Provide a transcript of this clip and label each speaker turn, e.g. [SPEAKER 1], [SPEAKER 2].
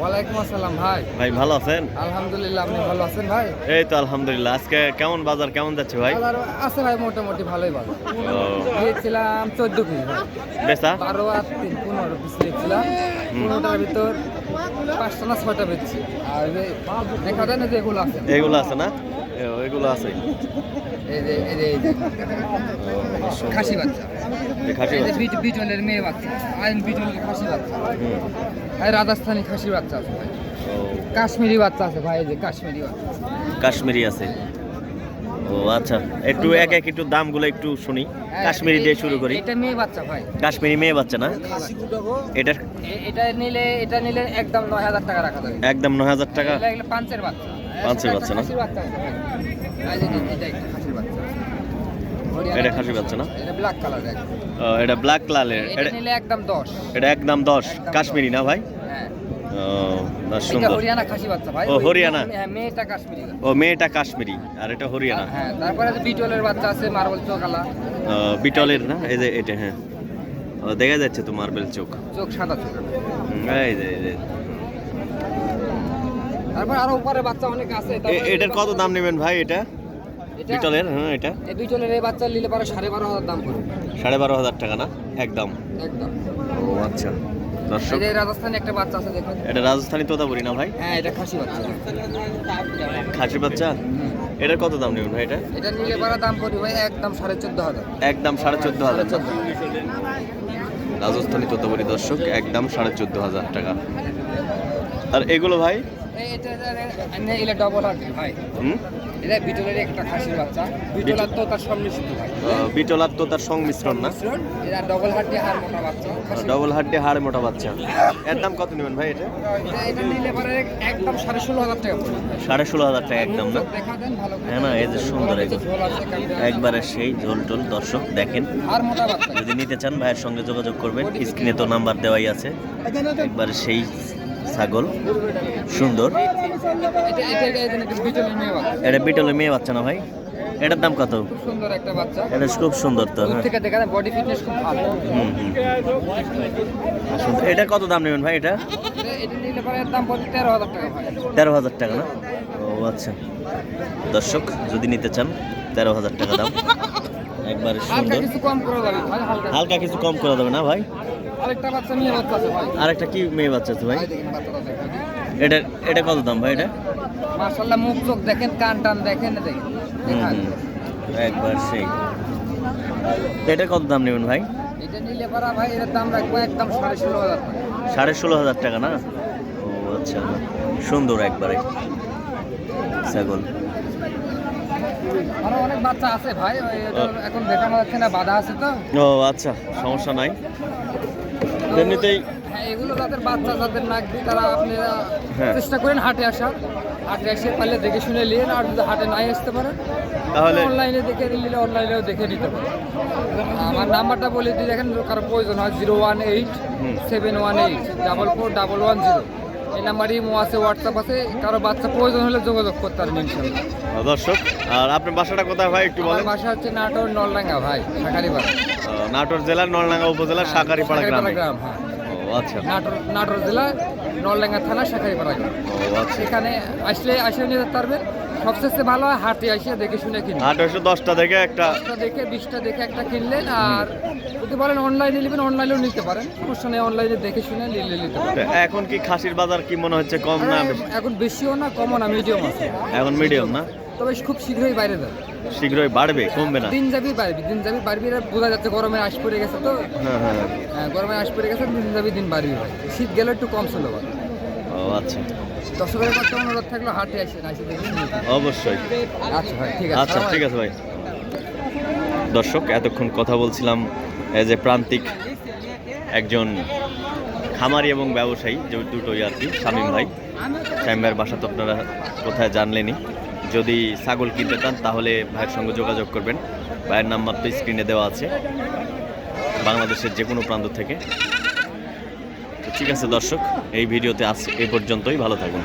[SPEAKER 1] ওয়ালাইকুম আসসালাম ভাই।
[SPEAKER 2] ভাই ভালো আছেন?
[SPEAKER 1] আলহামদুলিল্লাহ আপনি ভালো আছেন ভাই?
[SPEAKER 2] এই তো আলহামদুলিল্লাহ। আজকে কেমন বাজার কেমন যাচ্ছে ভাই?
[SPEAKER 1] বাজার আছে ভাই মোটামুটি ভালোই বাজার।
[SPEAKER 2] ও,
[SPEAKER 1] দিয়েছিলাম চোদ্দ কেজি
[SPEAKER 2] বেচা?
[SPEAKER 1] বারো আর তিন পনেরো পিস দিয়েছিলাম। পনেরোটার ভিতর পাঁচটা না ছয়টা বেচছি। আর দেখা যায় না যে এগুলো আছে।
[SPEAKER 2] এগুলো আছে না? এ, এগুলো আছে।
[SPEAKER 1] খাসি বাচ্চা।
[SPEAKER 2] এই খাসি বাচ্চা।
[SPEAKER 1] বিট- মেয়ে বাচ্চা। আইন বিটলের খাসি বাচ্চা। আর রাজস্থানি খাসি বাচ্চা আছে ভাই। কাশ্মীরি বাচ্চা আছে ভাই এই যে কাশ্মীরি বাচ্চা।
[SPEAKER 2] কাশ্মীরি আছে। ও আচ্ছা। একটু এক এক একটু দামগুলো একটু শুনি।
[SPEAKER 1] হ্যাঁ,
[SPEAKER 2] কাশ্মীরি দিয়ে শুরু করি।
[SPEAKER 1] এটা মেয়ে বাচ্চা ভাই।
[SPEAKER 2] কাশ্মীরি মেয়ে বাচ্চা না?
[SPEAKER 1] এটা এটা নিলে এটা নিলে একদম নয় হাজার টাকা রাখা যাবে।
[SPEAKER 2] একদম নয় হাজার টাকা।
[SPEAKER 1] এগুলো- এগুলো পাঁচের বাচ্চা।
[SPEAKER 2] পাঁচের বাচ্চা না?
[SPEAKER 1] এটা
[SPEAKER 2] খাসি বাচ্চা না?
[SPEAKER 1] এটা ব্ল্যাক কালার
[SPEAKER 2] এটা ব্ল্যাক কালারের
[SPEAKER 1] এটা নিলে একদম
[SPEAKER 2] এটা কাশ্মীরি না ভাই?
[SPEAKER 1] হ্যাঁ।
[SPEAKER 2] সুন্দর।
[SPEAKER 1] হরিয়ানা খাসি বাচ্চা ভাই।
[SPEAKER 2] ও, হরিয়ানা।
[SPEAKER 1] হ্যাঁ মেয়েটা কাশ্মীরি।
[SPEAKER 2] ও মেয়েটা কাশ্মীরি। আর এটা হরিয়ানা।
[SPEAKER 1] হ্যাঁ তারপরে যে বিটলের বাচ্চা আছে মার্বল চোকালা
[SPEAKER 2] বিটলের না? এই যে এটা হ্যাঁ। দেখা যাচ্ছে তো মার্বেল চোখ।
[SPEAKER 1] চোখ সাদা চোখ।
[SPEAKER 2] এই যে।
[SPEAKER 1] তারপর আরও উপরে বাচ্চা অনেক আছে
[SPEAKER 2] এটার কত দাম নেবেন ভাই এটা? বিটলের হ্যাঁ এটা।
[SPEAKER 1] এই বিটলের এই বাচ্চা নিলে পারে সাড়ে বারো হাজার দাম পড়বে।
[SPEAKER 2] সাড়ে বারো হাজার টাকা না? একদম।
[SPEAKER 1] একদম।
[SPEAKER 2] ও আচ্ছা। দর্শক
[SPEAKER 1] এই রাজস্থানে একটা বাচ্চা আছে দেখুন।
[SPEAKER 2] এটা রাজস্থানি তোতাপুরি না ভাই?
[SPEAKER 1] হ্যাঁ এটা খাসি বাচ্চা।
[SPEAKER 2] খাসি বাচ্চা? এটার কত দাম নেবেন ভাই এটা?
[SPEAKER 1] এটা নিলে পারে দাম পড়বে ভাই একদম সাড়ে চোদ্দ হাজার।
[SPEAKER 2] একদম সাড়ে চোদ্দ হাজার। রাজস্থানি তোতাপুরি দর্শক একদম সাড়ে চোদ্দ হাজার টাকা। আর এগুলো ভাই?
[SPEAKER 1] এটা এটা এটা ডবল হার্ট ভাই। এটা বিটলের একটা খাসির বাচ্চা। বিটল তো তার সম্মিশ্রিত ভাই।
[SPEAKER 2] আহ, বিটল আর সংমিশ্রণ না?
[SPEAKER 1] এটা ডবল হার্ট দিয়ে মোটা বাচ্চা
[SPEAKER 2] ডবল হাড্ডি হাড় মোটা বাচ্চা। এর দাম কত নেবেন ভাই এটা?
[SPEAKER 1] এটা এটা নিলে পারে একদম সাড়ে ষোলো হাজার টাকা
[SPEAKER 2] সাড়ে ষোলো হাজার টাকা একদম না। হ্যাঁ না, এই যে সুন্দর। একবারে সেই ঝোল টোল দর্শক দেখেন। যদি নিতে চান ভাইয়ের সঙ্গে যোগাযোগ করবেন স্ক্রিনে তো নাম্বার দেওয়াই আছে। একবারে সেই ছাগল। সুন্দর।
[SPEAKER 1] এটা বিটলের মেয়ে বাচ্চা
[SPEAKER 2] না ভাই? এটার দাম কত?
[SPEAKER 1] খুব সুন্দর একটা বাচ্চা
[SPEAKER 2] এটা খুব সুন্দর তো হ্যাঁ।
[SPEAKER 1] থেকে দেখা যায় বডি ফিটনেস খুব ভালো
[SPEAKER 2] হুম হুম। সুন্দর। এটা কত দাম নেবেন ভাই এটা?
[SPEAKER 1] এটা এটা নিলে পরে দাম পড়বে তেরো হাজার টাকা ভাই
[SPEAKER 2] না? ও আচ্ছা। দর্শক যদি নিতে চান তেরো হাজার টাকা দাম। একবারে
[SPEAKER 1] হালকা
[SPEAKER 2] সুন্দর
[SPEAKER 1] কিছু কম করে হালকা।
[SPEAKER 2] হালকা কিছু কম করে দেবে না ভাই?
[SPEAKER 1] আরেকটা বাচ্চা নিয়ে বাচ্চা আছে ভাই।
[SPEAKER 2] আরেকটা কি মেয়ে বাচ্চা আছে ভাই? এটা এটা কত দাম ভাই এটা?
[SPEAKER 1] মাশাআল্লাহ মুখ চোখ দেখেন কান টান দেখেন দেখেন।
[SPEAKER 2] একবার সেই। এটা কত দাম নেবেন ভাই?
[SPEAKER 1] এটা নিলে পারা ভাই এর দাম রাখব একদম সাড়ে ষোলো হাজার টাকা।
[SPEAKER 2] সাড়ে ষোলো হাজার টাকা না? ও আচ্ছা। সুন্দর একবারে। ছাগল।
[SPEAKER 1] আরও অনেক বাচ্চা আছে ভাই এখন দেখানো যাচ্ছে না বাধা আছে তো।
[SPEAKER 2] ও আচ্ছা সমস্যা নাই। এমনিতেই
[SPEAKER 1] হ্যাঁ এগুলো তাদের বাচ্চা যাদের নাকবি তারা আপনারা
[SPEAKER 2] হ্যাঁ।
[SPEAKER 1] চেষ্টা করেন হাটে আসার হাটে এসে পারলে দেখে শুনে নিয়ে আর যদি হাটে নাই আসতে পারেন
[SPEAKER 2] তাহলে
[SPEAKER 1] অনলাইনে দেখে নিলে অনলাইনেও দেখে নিতে পারেন আমার নাম্বারটা বলে দিই দেখেন কারও প্রয়োজন হয় zero one eight seven one eight double four double one zero. এই নাম্বারই মো আছে হোয়াটসঅ্যাপ আছে কারও বাচ্চা প্রয়োজন হলে যোগাযোগ করতে পারেন ইনশাল্লাহ।
[SPEAKER 2] দর্শক আর আপনার বাসাটা কোথায় ভাই একটু বলেন?
[SPEAKER 1] বাসা হচ্ছে নাটোর নলডাঙ্গা ভাই শাকারিপাড়া
[SPEAKER 2] নাটোর জেলার নলডাঙ্গা উপজেলার সাকারিপাড়া গ্রামে।
[SPEAKER 1] গ্রাম হ্যাঁ।
[SPEAKER 2] আচ্ছা।
[SPEAKER 1] নাটোর নাটোর জেলা নলডাঙ্গা থানা শাকারিপাড়া গ্রাম।
[SPEAKER 2] ও আচ্ছা।
[SPEAKER 1] আসলে আসলে নিতে পারবেন। সবচেয়ে ভালো হয় হাটে আসে দেখে শুনে কিনবেন
[SPEAKER 2] আঠারোশো দশটা দেখে একটা
[SPEAKER 1] দশটা দেখে বিশটা দেখে একটা কিনলেন আর যদি বলেন অনলাইনে নেবেন অনলাইনেও নিতে পারেন। সমস্যা নেই অনলাইনে দেখে শুনে নিলে নিতে পারেন।
[SPEAKER 2] এখন কি খাসির বাজার কি মনে হচ্ছে কম না বেশি?
[SPEAKER 1] এখন বেশিও না কমও না মিডিয়াম আছে।
[SPEAKER 2] এখন মিডিয়াম না?
[SPEAKER 1] তবে খুব শীঘ্রই বাইরে যাবে।
[SPEAKER 2] শীঘ্রই বাড়বে কমবে না?
[SPEAKER 1] দিন যাবি বাড়বি দিন যাবি বাড়বি আর বোঝা যাচ্ছে গরমে আশ পড়ে গেছে তো।
[SPEAKER 2] হ্যাঁ হ্যাঁ।
[SPEAKER 1] হ্যাঁ, গরমে আশ পড়ে গেছে দিন যাবি দিন বাড়বে। শীত গেলে একটু কম ছিল
[SPEAKER 2] ও আচ্ছা।
[SPEAKER 1] দর্শকের কাছে অনুরোধ থাকল হাটে আসে আসে দেখে শুনে নিতে।
[SPEAKER 2] অবশ্যই।
[SPEAKER 1] আচ্ছা ভাই ঠিক আছে।
[SPEAKER 2] আচ্ছা ঠিক আছে ভাই। দর্শক এতক্ষণ কথা বলছিলাম এজ এ প্রান্তিক একজন খামারি এবং ব্যবসায়ী যে দুটোই আর কি শামীম ভাই। শামীম ভাইয়ের বাসা তো আপনারা কোথায় জানলেনই। যদি ছাগল কিনতে চান তাহলে ভাইয়ের সঙ্গে যোগাযোগ করবেন। ভাইয়ের নাম্বার তো স্ক্রিনে দেওয়া আছে। বাংলাদেশের যে কোনো প্রান্ত থেকে। ঠিক আছে দর্শক এই ভিডিওতে আজ এ পর্যন্তই ভালো থাকুন।